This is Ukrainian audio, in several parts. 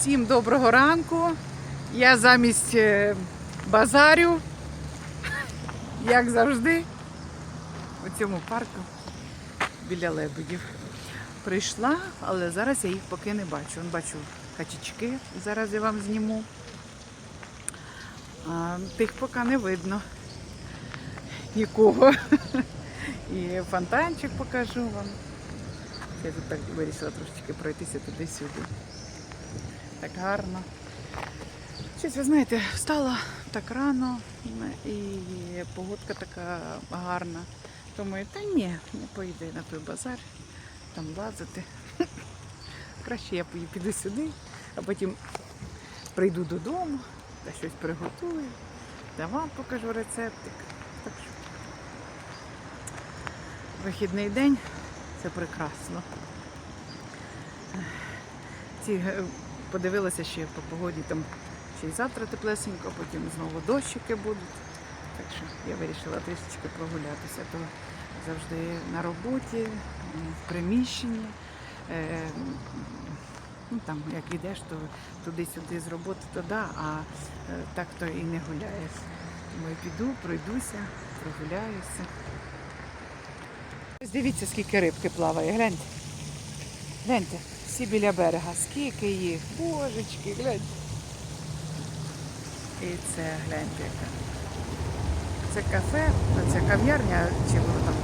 Всім доброго ранку. Я замість е, базарю, як завжди, у цьому парку біля лебедів. Прийшла, але зараз я їх поки не бачу. Вон бачу качечки, зараз я вам зніму. А тих поки не видно нікого. І фонтанчик покажу вам. Я тут так вирішила трошечки пройтися туди-сюди. Так гарно. Щось, ви знаєте, встала так рано і погодка така гарна. Думаю, та ні, не поїду на той базар, там лазити. Краще я піду сюди, а потім прийду додому та щось приготую, та вам покажу рецептик. Так що вихідний день це прекрасно. Ці е, подивилася ще по погоді, там ще й завтра теплесенько, потім знову дощики будуть. Так що я вирішила трішечки прогулятися. То завжди на роботі, в приміщенні. Е, Ну, там, як йдеш, то туди-сюди з роботи, то да, а е, так то і не гуляєш. Тому я піду, пройдуся, прогуляюся. Ось дивіться, скільки рибки плаває, гляньте. Гляньте, всі біля берега. Скільки їх, божечки, гляньте. І це гляньте яка. Це кафе, це кав'ярня, чи воно там.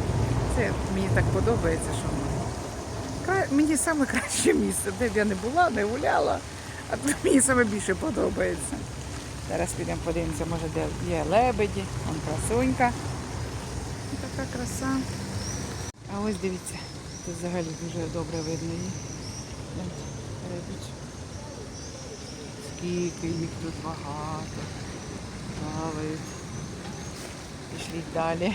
Це мені так подобається, що. Кра- Мені саме краще місце, де б я не була, не гуляла, а тут мені саме більше подобається. Зараз підемо подивимося, може де є лебеді, вон красунька. Така краса. А ось дивіться, тут взагалі дуже добре видно її. Гляньте, рибіч. Скільки їх тут багато. Плавають. Пішліть далі.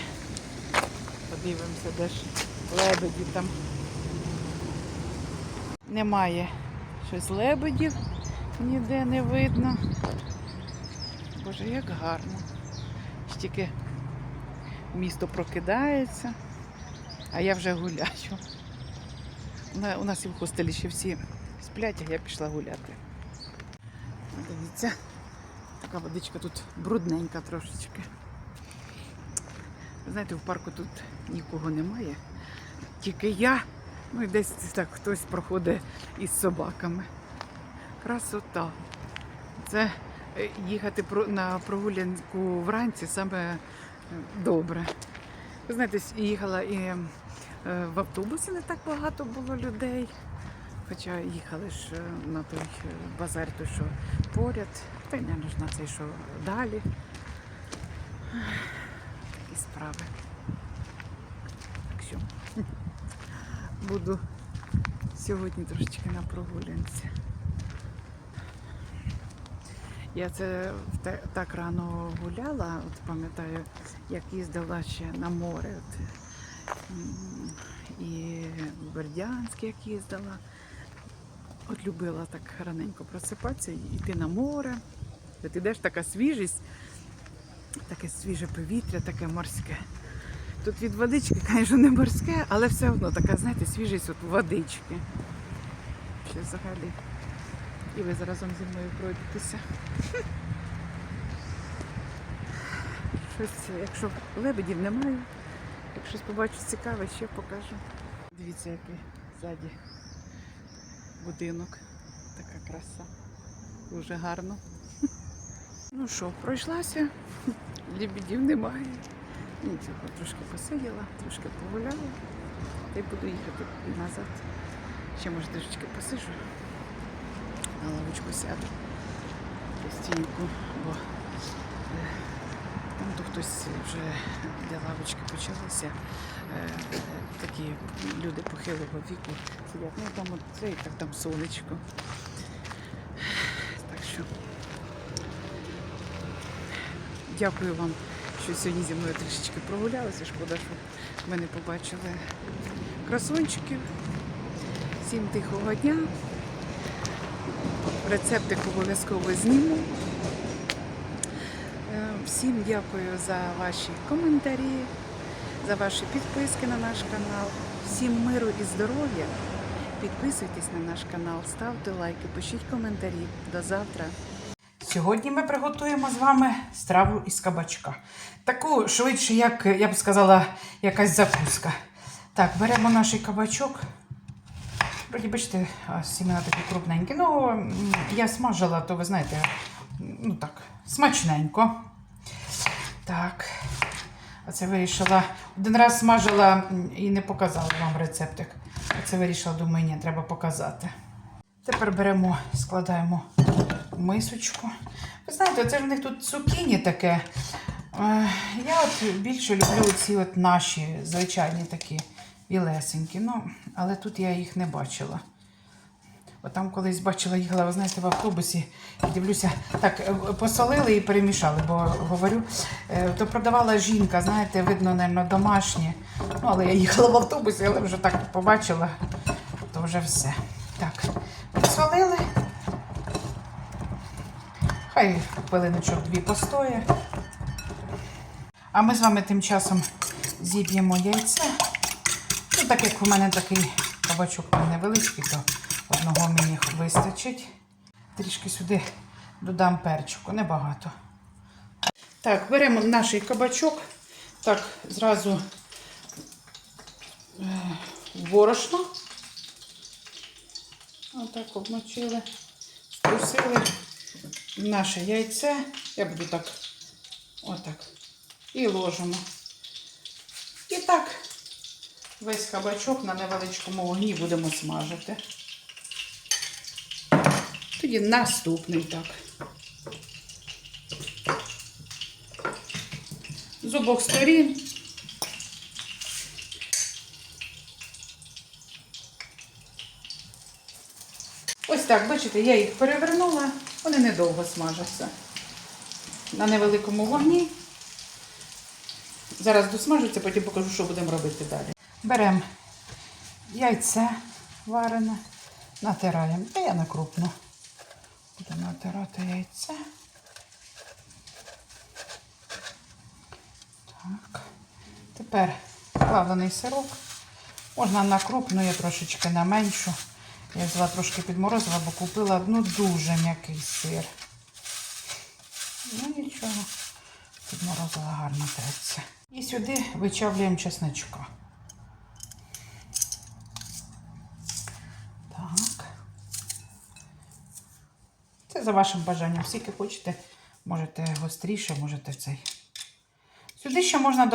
Подивимося, де ж лебеді там. Немає щось лебедів, ніде не видно. Боже, як гарно. Тільки місто прокидається, а я вже гуляю. У нас і в хостелі ще всі сплять, а я пішла гуляти. Дивіться, така водичка тут брудненька трошечки. Знаєте, в парку тут нікого немає. Тільки я, ну і десь так хтось проходить із собаками. Красота. Це е, їхати на прогулянку вранці саме добре. Ви знаєте, їхала і в автобусі не так багато було людей. Хоча їхали ж е, на той е, базар, той, що поряд, та й не на цей, що далі. Такі справи. Так що буду сьогодні трошечки на прогулянці. Я це так рано гуляла, от пам'ятаю, як їздила ще на море. От, і в Бердянськ як їздила. От любила так раненько просипатися йти на море. От ідеш така свіжість, таке свіже повітря, таке морське. Тут від водички, звісно, не морське, але все одно така, знаєте, свіжість от водички. Ще взагалі. І ви разом зі мною пройдетеся. Щось, якщо лебедів немає, як щось побачу цікаве, ще покажу. Дивіться, який ззаді будинок. Така краса. Дуже гарно. Ну що, пройшлася, лебедів немає. Нічого, трошки посиділа, трошки погуляла. Та й буду їхати назад. Ще може трішечки посижу. На лавочку сяду. Постійку, бо е, то хтось вже де лавочки почалися. е, Такі люди похилого віку сидять. Ну там це і так там сонечко. Так що дякую вам, що сьогодні зі мною трішечки прогулялися. Шкода, що ми не побачили красунчиків. Всім тихого дня. Рецептик обов'язково зніму. Всім дякую за ваші коментарі, за ваші підписки на наш канал. Всім миру і здоров'я. Підписуйтесь на наш канал, ставте лайки, пишіть коментарі. До завтра. Сьогодні ми приготуємо з вами страву із кабачка. Таку швидше, як я б сказала, якась закуска. Так, беремо наш кабачок. Бачите, сімена такі крупненькі. Ну, я смажила, то ви знаєте, ну так, смачненько. Так. А це вирішила. Один раз смажила і не показала вам рецептик. А це вирішила, думаю, ні, треба показати. Тепер беремо, складаємо мисочку. Ви знаєте, це ж в них тут цукіні таке. Е, Я от більше люблю ці от наші звичайні такі білесенькі. Ну, але тут я їх не бачила. От там колись бачила, їхала, ви знаєте, в автобусі дивлюся, так е, посолили і перемішали, бо говорю, е, то продавала жінка, знаєте, видно, мабуть, домашнє. Ну, але я їхала в автобусі, але вже так побачила, то вже все. Так, підсолили. Хай хвилиночок дві постоє. А ми з вами тим часом зіб'ємо яйце. Ну, так як у мене такий кабачок невеличкий, то одного мені вистачить. Трішки сюди додам перчику, небагато. Так, беремо наш кабачок. Так, зразу е, борошно. Отак обмочили, струсили наше яйце. Я буду так, отак. І ложимо. І так весь кабачок на невеличкому вогні будемо смажити. Тоді наступний так. З обох сторін. Ось так, бачите, я їх перевернула, вони недовго смажаться. На невеликому вогні. Зараз досмажуться, потім покажу, що будемо робити далі. Беремо яйце варене, натираємо. Та я на Буду натирати яйце. Так. Тепер плавлений сирок. Можна на крупну, я трошечки на меншу. Я взяла трошки підморозила, бо купила ну, дуже м'який сир. Ну нічого, підморозила гарно треться. І сюди вичавлюємо чесничка. Так. За вашим бажанням. Скільки хочете, можете гостріше, можете цей. Сюди ще можна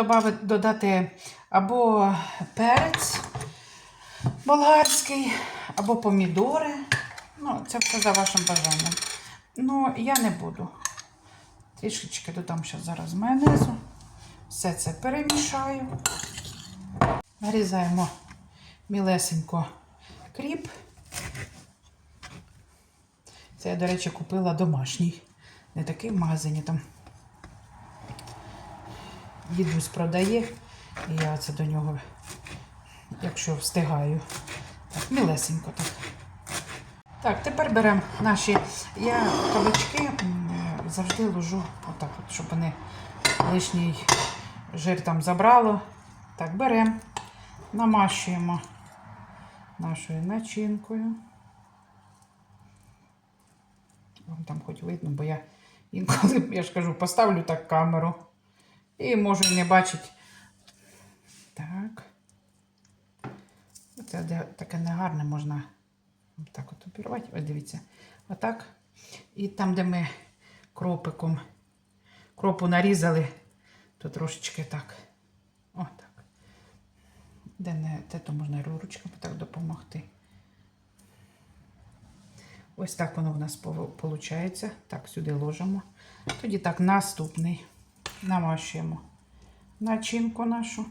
додати або перець болгарський, або помідори. Ну, це все за вашим бажанням. Ну, я не буду. Трішечки додам ще зараз майонезу. Все це перемішаю. Нарізаємо мілесенько кріп. Це я, до речі, купила домашній. Не такий в магазині там. Дідусь продає, і я це до нього, якщо встигаю. Так, мілесенько так. Так, тепер беремо наші. Я кабачки е, завжди ложу отак, от, щоб вони лишній жир там забрало. Так, беремо, намащуємо нашою начинкою. Вам там хоч видно, бо я інколи, я ж кажу, поставлю так камеру. І можу не бачити. Так. Це де- таке негарне можна так от обірвати. Ось дивіться. Отак. І там, де ми кропиком кропу нарізали, то трошечки так. Отак. Де не те, то можна ручками так допомогти. Ось так воно в нас виходить. Так, сюди ложимо. Тоді так, наступний. Намащуємо начинку нашу.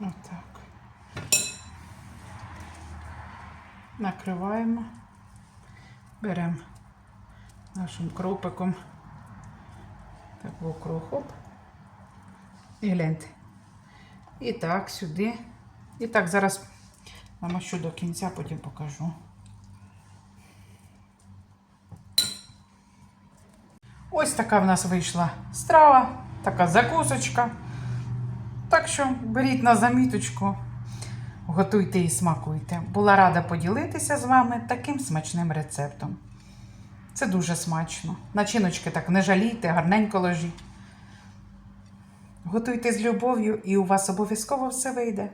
Отак. Накриваємо. Беремо нашим кропиком. Так, в округ, хоп. І гляньте. І так, сюди. І так, зараз намащу до кінця, потім покажу. Ось така в нас вийшла страва, така закусочка. Так що беріть на заміточку, готуйте і смакуйте. Була рада поділитися з вами таким смачним рецептом. Це дуже смачно. Начиночки так не жалійте, гарненько ложіть. Готуйте з любов'ю, і у вас обов'язково все вийде.